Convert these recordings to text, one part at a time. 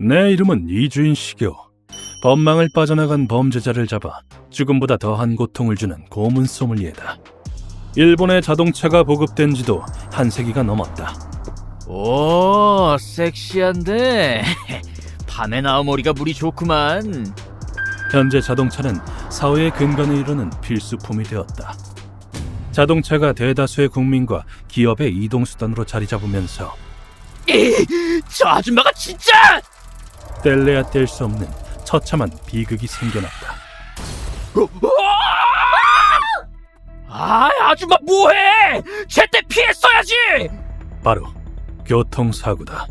내 이름은 이주인 시교. 법망을 빠져나간 범죄자를 잡아 죽음보다 더한 고통을 주는 고문 소믈리에다. 일본의 자동차가 보급된 지도 한 세기가 넘었다. 오, 섹시한데. 밤에 나오머리가 물이 좋구만. 현재 자동차는 사회의 근간을 이루는 필수품이 되었다. 자동차가 대다수의 국민과 기업의 이동 수단으로 자리 잡으면서 저 아줌마가 진짜! 뗄래야 뗄 수 없는 처참한 비극이 생겨났다. 아, 아줌마 뭐해? 제때 피했어야지! 바로 교통사고다.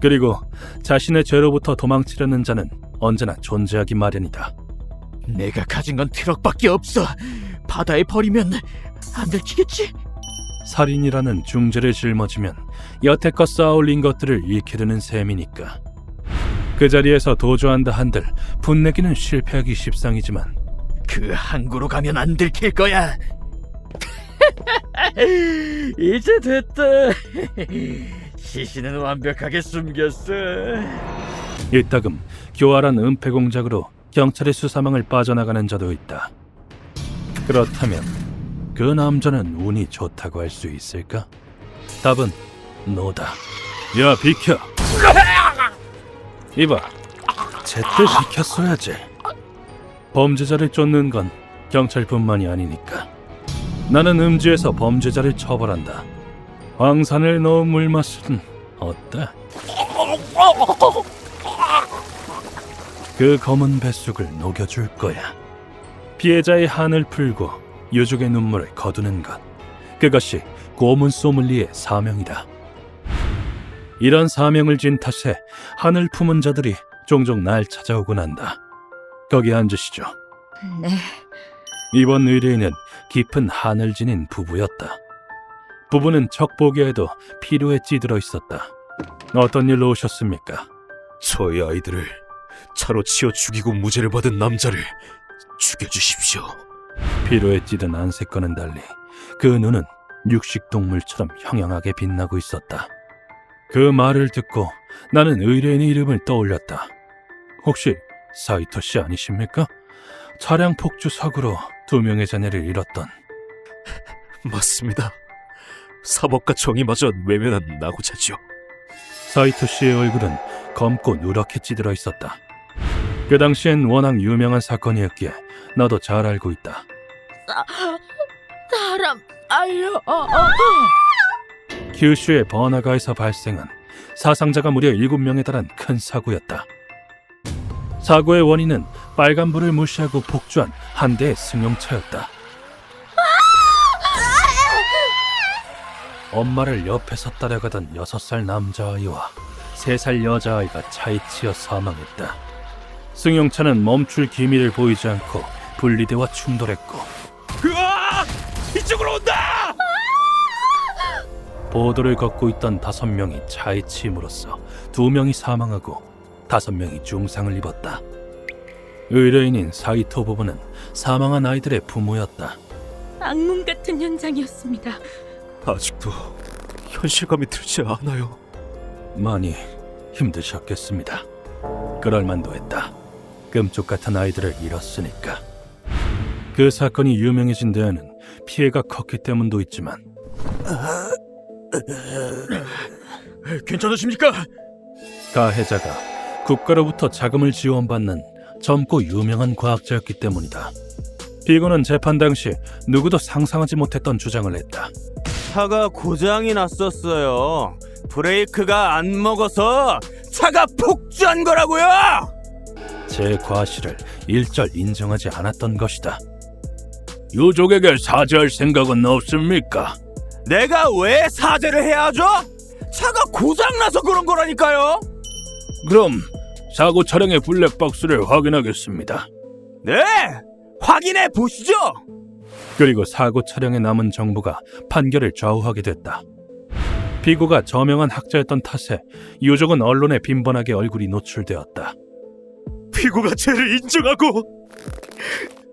그리고 자신의 죄로부터 도망치려는 자는 언제나 존재하기 마련이다. 내가 가진 건 트럭밖에 없어. 바다에 버리면 안 들키겠지? 살인이라는 중죄를 짊어지면 여태껏 쌓아올린 것들을 잃게 되는 셈이니까. 그 자리에서 도주한다 한들 분내기는 실패하기 십상이지만 그 항구로 가면 안 들킬 거야. 이제 됐다. 시신은 완벽하게 숨겼어. 이따금 교활한 은폐 공작으로 경찰의 수사망을 빠져나가는 자도 있다. 그렇다면 그 남자는 운이 좋다고 할 수 있을까? 답은 노다. 야 비켜. 이봐, 제때 비켰어야지. 범죄자를 쫓는 건 경찰뿐만이 아니니까. 나는 음주에서 범죄자를 처벌한다. 황산을 넣은 물맛은 어때? 그 검은 뱃속을 녹여줄 거야. 피해자의 한을 풀고 유족의 눈물을 거두는 것. 그것이 고문 소믈리의 사명이다. 이런 사명을 진 탓에 한을 품은 자들이 종종 날 찾아오곤 한다. 거기 앉으시죠. 네, 이번 의뢰인은 깊은 한을 지닌 부부였다. 부부는 척 보기에도 피로에 찌들어 있었다. 어떤 일로 오셨습니까? 저희 아이들을 차로 치어 죽이고 무죄를 받은 남자를 죽여주십시오. 피로에 찌든 안색과는 달리 그 눈은 육식동물처럼 형형하게 빛나고 있었다. 그 말을 듣고 나는 의뢰인의 이름을 떠올렸다. 혹시 사이토 씨 아니십니까? 차량 폭주 사고로 두 명의 자녀를 잃었던 맞습니다. 사법과 정의마저 외면한 나고자지요. 사이토 씨의 얼굴은 검고 누렇게 찌들어 있었다. 그 당시엔 워낙 유명한 사건이었기에 나도 잘 알고 있다. 사람 알려. 규슈의 버나가에서 발생한 사상자가 무려 7명에 달한 큰 사고였다. 사고의 원인은 빨간불을 무시하고 폭주한 한 대의 승용차였다. 엄마를 옆에서 따라가던 6살 남자아이와 3살 여자아이가 차에 치여 사망했다. 승용차는 멈출 기미를 보이지 않고 분리대와 충돌했고 으아! 이쪽으로 온다! 보도를 걷고 있던 다섯 명이 차에 치임으로써 두 명이 사망하고 다섯 명이 중상을 입었다. 의뢰인인 사이토 부부는 사망한 아이들의 부모였다. 악몽 같은 현장이었습니다. 아직도 현실감이 들지 않아요. 많이 힘드셨겠습니다. 그럴 만도 했다. 끔찍 같은 아이들을 잃었으니까. 그 사건이 유명해진 데에는 피해가 컸기 때문도 있지만 괜찮으십니까? 가해자가 국가로부터 자금을 지원받는 젊고 유명한 과학자였기 때문이다. 피고는 재판 당시 누구도 상상하지 못했던 주장을 했다. 차가 고장이 났었어요. 브레이크가 안 먹어서 차가 폭주한 거라고요. 제 과실을 일절 인정하지 않았던 것이다. 유족에게 사죄할 생각은 없습니까? 내가 왜 사죄를 해야 하죠? 차가 고장 나서 그런 거라니까요. 그럼 사고 차량의 블랙박스를 확인하겠습니다. 네, 확인해 보시죠. 그리고 사고 차량에 남은 정보가 판결을 좌우하게 됐다. 피고가 저명한 학자였던 탓에 유족은 언론에 빈번하게 얼굴이 노출되었다. 피고가 죄를 인정하고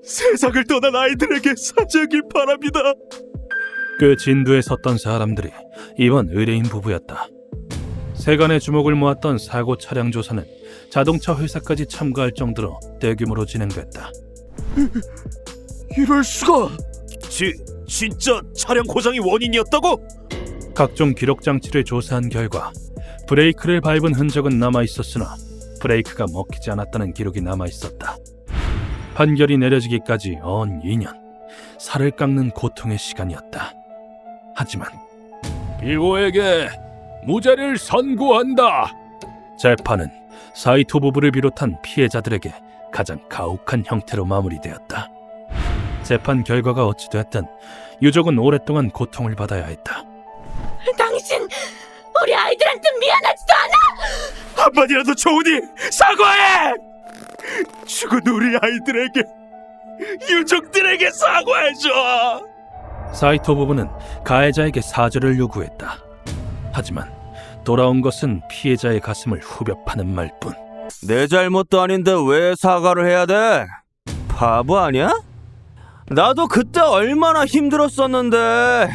세상을 떠난 아이들에게 사죄하길 바랍니다. 그 진두에 섰던 사람들이 이번 의뢰인 부부였다. 세간의 주목을 모았던 사고 차량 조사는 자동차 회사까지 참가할 정도로 대규모로 진행됐다. 이럴 수가. 지, 진짜 차량 고장이 원인이었다고? 각종 기록 장치를 조사한 결과 브레이크를 밟은 흔적은 남아 있었으나 브레이크가 먹히지 않았다는 기록이 남아 있었다. 판결이 내려지기까지 언 2년 살을 깎는 고통의 시간이었다. 하지만 피고에게 무죄를 선고한다. 재판은 사이토 부부를 비롯한 피해자들에게 가장 가혹한 형태로 마무리되었다. 재판 결과가 어찌됐든 유족은 오랫동안 고통을 받아야 했다. 당신 우리 아이들한테 미안하지도 않아. 한마디라도 좋으니 사과해! 죽은 우리 아이들에게, 유족들에게 사과해줘! 사이토 부부는 가해자에게 사죄를 요구했다. 하지만 돌아온 것은 피해자의 가슴을 후벼 파는 말뿐. 내 잘못도 아닌데 왜 사과를 해야 돼? 바보 아니야? 나도 그때 얼마나 힘들었었는데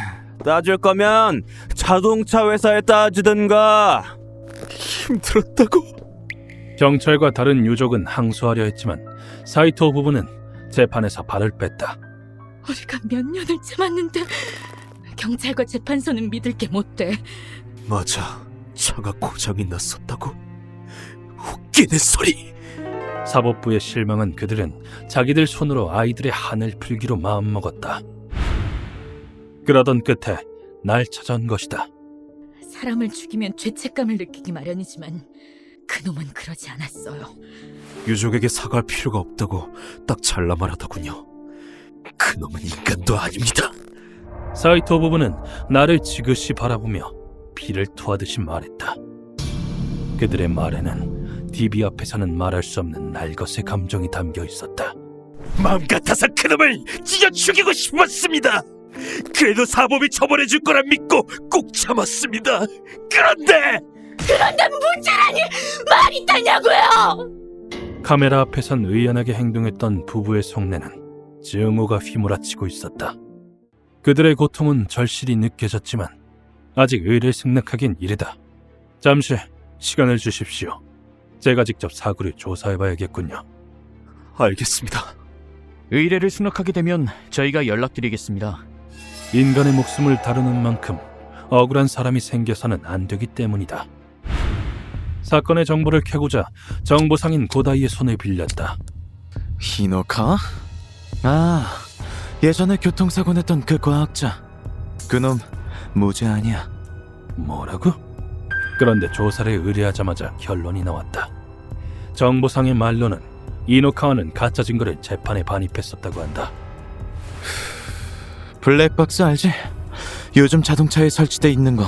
따질 거면 자동차 회사에 따지든가 힘들었다고? 경찰과 다른 유족은 항소하려 했지만 사이토 부부는 재판에서 발을 뺐다. 우리가 몇 년을 참았는데 경찰과 재판소는 믿을 게 못 돼. 맞아, 차가 고장이 났었다고? 웃기는 소리! 사법부의 실망한 그들은 자기들 손으로 아이들의 한을 풀기로 마음먹었다. 그러던 끝에 날 찾아온 것이다. 사람을 죽이면 죄책감을 느끼기 마련이지만 그놈은 그러지 않았어요. 유족에게 사과할 필요가 없다고 딱 잘라 말하더군요. 그놈은 인간도 아닙니다. 사이토 부부는 나를 지그시 바라보며 피를 토하듯이 말했다. 그들의 말에는 DB 앞에서는 말할 수 없는 날것의 감정이 담겨 있었다. 마음 같아서 그놈을 찢어 죽이고 싶었습니다. 그래도 사법이 처벌해 줄 거라 믿고 꾹 참았습니다. 그런데 그런데 무죄라니 말이 되냐고요! 카메라 앞에선 의연하게 행동했던 부부의 속내는 증오가 휘몰아치고 있었다. 그들의 고통은 절실히 느껴졌지만 아직 의를 승낙하긴 이르다. 잠시 시간을 주십시오. 제가 직접 사고를 조사해봐야겠군요. 알겠습니다. 의뢰를 수락하게 되면 저희가 연락드리겠습니다. 인간의 목숨을 다루는 만큼 억울한 사람이 생겨서는 안 되기 때문이다. 사건의 정보를 캐고자 정보상인 고다이의 손을 빌렸다. 히노카? 아, 예전에 교통사고 냈던 그 과학자. 그놈 무죄 아니야. 뭐라고? 그런데 조사를 의뢰하자마자 결론이 나왔다. 정보상의 말로는 이노카와는 가짜 증거를 재판에 반입했었다고 한다. 블랙박스 알지? 요즘 자동차에 설치돼 있는 거.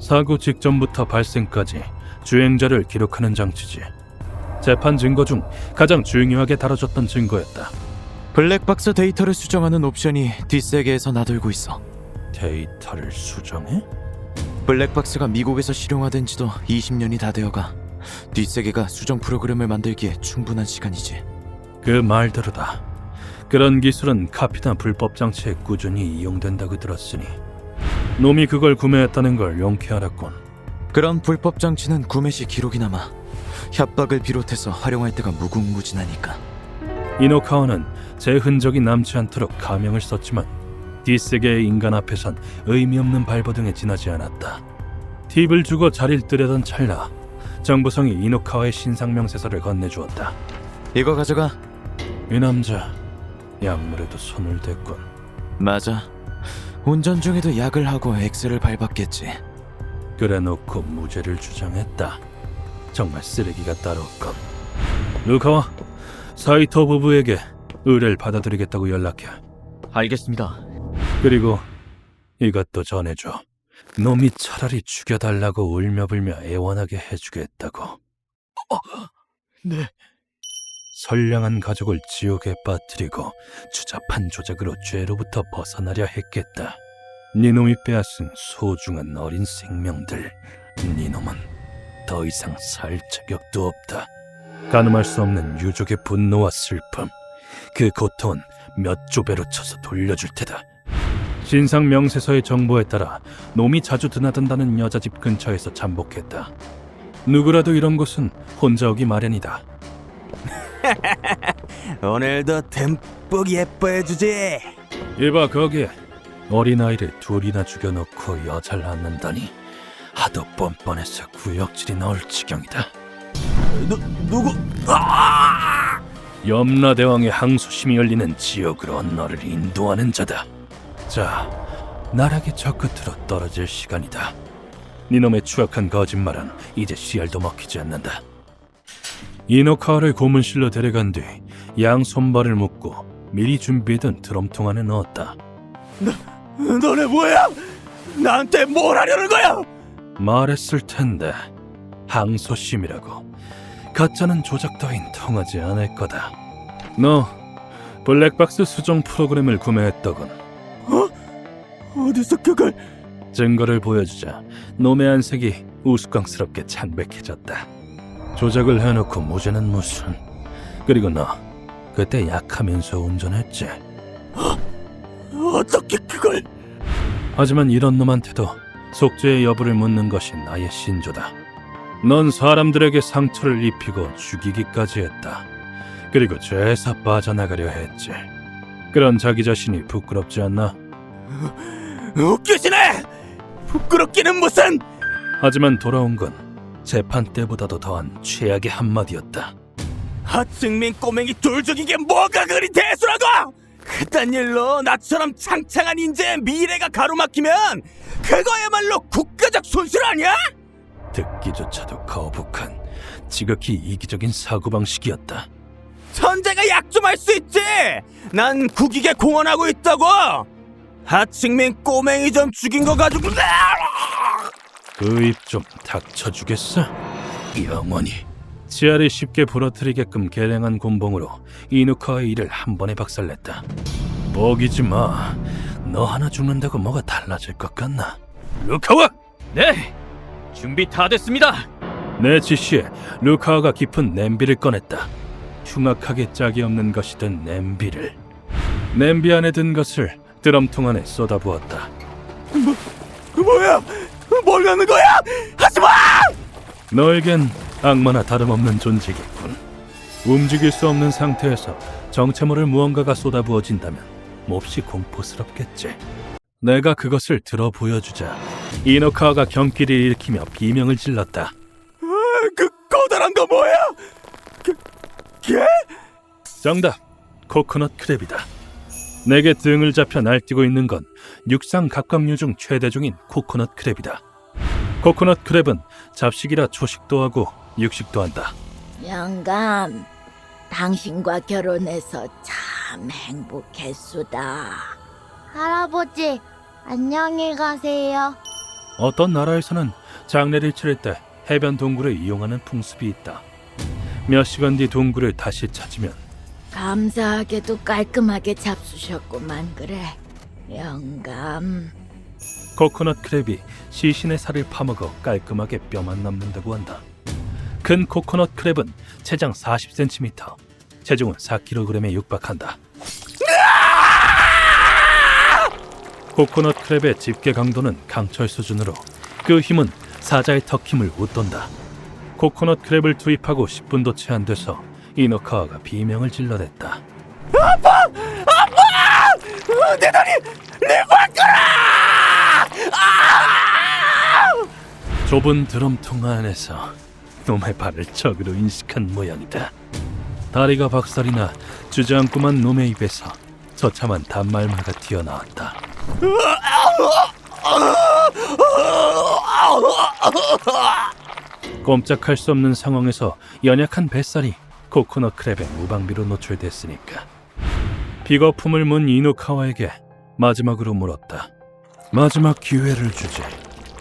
사고 직전부터 발생까지 주행자를 기록하는 장치지. 재판 증거 중 가장 중요하게 다뤄졌던 증거였다. 블랙박스 데이터를 수정하는 옵션이 뒷세계에서 나돌고 있어. 데이터를 수정해? 블랙박스가 미국에서 실용화된 지도 20년이 다 되어가. 뒷세계가 수정 프로그램을 만들기에 충분한 시간이지. 그 말대로다. 그런 기술은 카피나 불법 장치에 꾸준히 이용된다고 들었으니 놈이 그걸 구매했다는 걸 용케 알았군. 그런 불법 장치는 구매 시 기록이 남아. 협박을 비롯해서 활용할 때가 무궁무진하니까. 이노카와는 제 흔적이 남지 않도록 가명을 썼지만 뒷세계의 인간 앞에선 의미 없는 발버둥에 지나지 않았다. 팁을 주고 자리를 뜨려던 찰나 정보성이 이노카와의 신상명세서를 건네주었다. 이거 가져가. 이 남자 약물에도 손을 댔군. 맞아. 운전 중에도 약을 하고 엑셀을 밟았겠지. 그래놓고 무죄를 주장했다. 정말 쓰레기가 따로 없건. 루카와 사이토 부부에게 의뢰를 받아들이겠다고 연락해. 알겠습니다. 그리고 이것도 전해줘. 놈이 차라리 죽여달라고 울며불며 애원하게 해주겠다고. 네. 선량한 가족을 지옥에 빠뜨리고 추잡한 조작으로 죄로부터 벗어나려 했겠다. 니놈이 빼앗은 소중한 어린 생명들. 니놈은 더 이상 살 자격도 없다. 가늠할 수 없는 유족의 분노와 슬픔. 그 고통은 몇 조배로 쳐서 돌려줄 테다. 신상 명세서의 정보에 따라 놈이 자주 드나든다는 여자 집 근처에서 잠복했다. 누구라도 이런 곳은 혼자 오기 마련이다. 오늘도 듬뿍 예뻐해주지. 이봐 거기에 어린아이를 둘이나 죽여놓고 여자를 낳는다니 하도 뻔뻔해서 구역질이 나올 지경이다. 누 누구? 아! 염라 대왕의 항소심이 열리는 지역으로 너를 인도하는 자다. 자, 나락의 저 끝으로 떨어질 시간이다. 니놈의 추악한 거짓말은 이제 씨알도 먹히지 않는다. 이노카와를 고문실로 데려간 뒤 양 손발을 묶고 미리 준비해둔 드럼통 안에 넣었다. 너네 뭐야? 나한테 뭘 하려는 거야? 말했을 텐데 항소심이라고 가짜는 조작 따윈 통하지 않을 거다. 너 블랙박스 수정 프로그램을 구매했더군. 어디서 그걸? 증거를 보여주자 놈의 안색이 우스꽝스럽게 창백해졌다. 조작을 해놓고 무죄는 무슨? 그리고 너 그때 약하면서 운전했지. 어떻게 그걸? 하지만 이런 놈한테도 속죄의 여부를 묻는 것이 나의 신조다. 넌 사람들에게 상처를 입히고 죽이기까지 했다. 그리고 죄에서 빠져나가려 했지. 그런 자기 자신이 부끄럽지 않나? 웃기시네. 부끄럽기는 무슨? 하지만 돌아온 건 재판 때보다도 더한 최악의 한마디였다. 하층민 꼬맹이 둘 죽인 게 뭐가 그리 대수라고? 그딴 일로 나처럼 창창한 인재의 미래가 가로막히면 그거야말로 국가적 손실 아니야? 듣기조차도 거북한 지극히 이기적인 사고방식이었다. 천재가 약 좀 할 수 있지. 난 국익에 공헌하고 있다고. 하층민 꼬맹이 좀 죽인 거 가지고 그 입 좀 닥쳐주겠어? 영원히 지하를 쉽게 부러뜨리게끔 개량한 곤봉으로 이누카의 일을 한 번에 박살냈다. 먹이지 마. 너 하나 죽는다고 뭐가 달라질 것 같나? 루카와! 네, 준비 다 됐습니다. 내 지시에 루카와가 깊은 냄비를 꺼냈다. 흉악하게 짝이 없는 것이 든 냄비를 냄비 안에 든 것을 드럼통 안에 쏟아부었다. 뭐야? 뭘 하는 거야? 하지 마! 너에겐 악마나 다름없는 존재겠군. 움직일 수 없는 상태에서 정체 모를 무언가가 쏟아부어진다면 몹시 공포스럽겠지. 내가 그것을 들어 보여주자 이노카와가 경기를 일으키며 비명을 질렀다. 그 커다란 거 뭐야? 그, 걔? 정답, 코코넛 크랩이다. 내게 등을 잡혀 날뛰고 있는 건 육상 갑각류 중 최대종인 코코넛 크랩이다. 코코넛 크랩은 잡식이라 초식도 하고 육식도 한다. 영감, 당신과 결혼해서 참 행복했수다. 할아버지, 안녕히 가세요. 어떤 나라에서는 장례를 치를 때 해변 동굴을 이용하는 풍습이 있다. 몇 시간 뒤 동굴을 다시 찾으면 감사하게도 깔끔하게 잡수셨구만 그래. 영감. 코코넛 크랩이 시신의 살을 파먹어 깔끔하게 뼈만 남는다고 한다. 큰 코코넛 크랩은 체장 40cm, 체중은 4kg에 육박한다. 코코넛 크랩의 집게 강도는 강철 수준으로 그 힘은 사자의 턱 힘을 웃돈다. 코코넛 크랩을 투입하고 10분도 채 안 돼서 이노카와가 비명을 질러댔다. 내 다리! 내 발가락! 좁은 드럼통 안에서 놈의 발을 적으로 인식한 모양이다. 다리가 박살이나 주저앉고만 놈의 입에서 처참한 단말마가 튀어나왔다. 꼼짝할 수 없는 상황에서 연약한 뱃살이 코코넛 크랩의 무방비로 노출됐으니까. 비거품을 문 이노카와에게 마지막으로 물었다. 마지막 기회를 주지.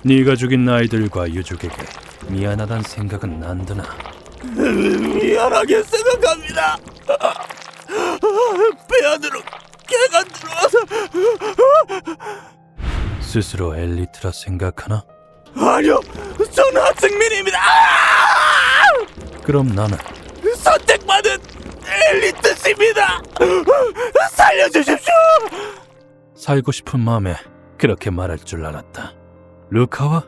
네가 죽인 아이들과 유족에게 미안하단 생각은 안 드나? 미안하게 생각합니다. 배 안으로 개가 들어와서 스스로 엘리트라 생각하나? 아니요, 전 하층민입니다. 그럼 나는 선택받은 엘리트십니다. 살려주십시오. 살고 싶은 마음에 그렇게 말할 줄 알았다. 루카와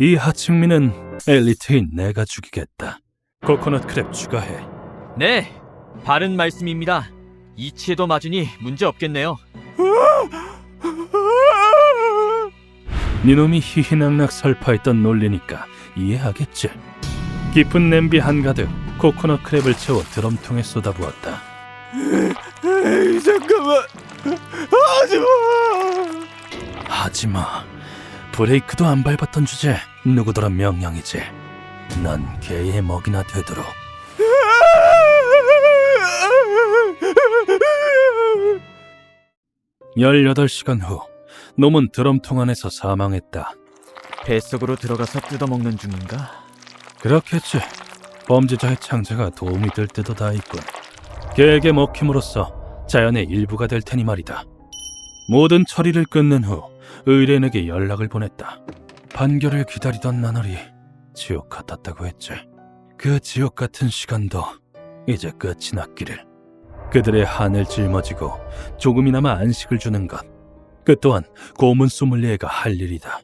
이 하층민은 엘리트인 내가 죽이겠다. 코코넛 크랩 추가해. 네, 바른 말씀입니다. 이치에도 맞으니 문제 없겠네요. 니놈이 희희낙낙 설파했던 논리니까 이해하겠지. 깊은 냄비 한가득 코코넛 크랩을 채워 드럼통에 쏟아부었다. 에이, 잠깐만. 하지마. 하지마. 브레이크도 안 밟았던 주제 누구더라 명령이지. 넌 개의 먹이나 되도록. 18시간 후 놈은 드럼통 안에서 사망했다. 뱃속으로 들어가서 뜯어먹는 중인가? 그렇겠지. 범죄자의 창자가 도움이 될 때도 다 있군. 개에게 먹힘으로써 자연의 일부가 될 테니 말이다. 모든 처리를 끝낸 후 의뢰인에게 연락을 보냈다. 판결을 기다리던 나날이 지옥 같았다고 했지. 그 지옥 같은 시간도 이제 끝이 났기를. 그들의 한을 짊어지고 조금이나마 안식을 주는 것. 그 또한 고문 소믈리에가 할 일이다.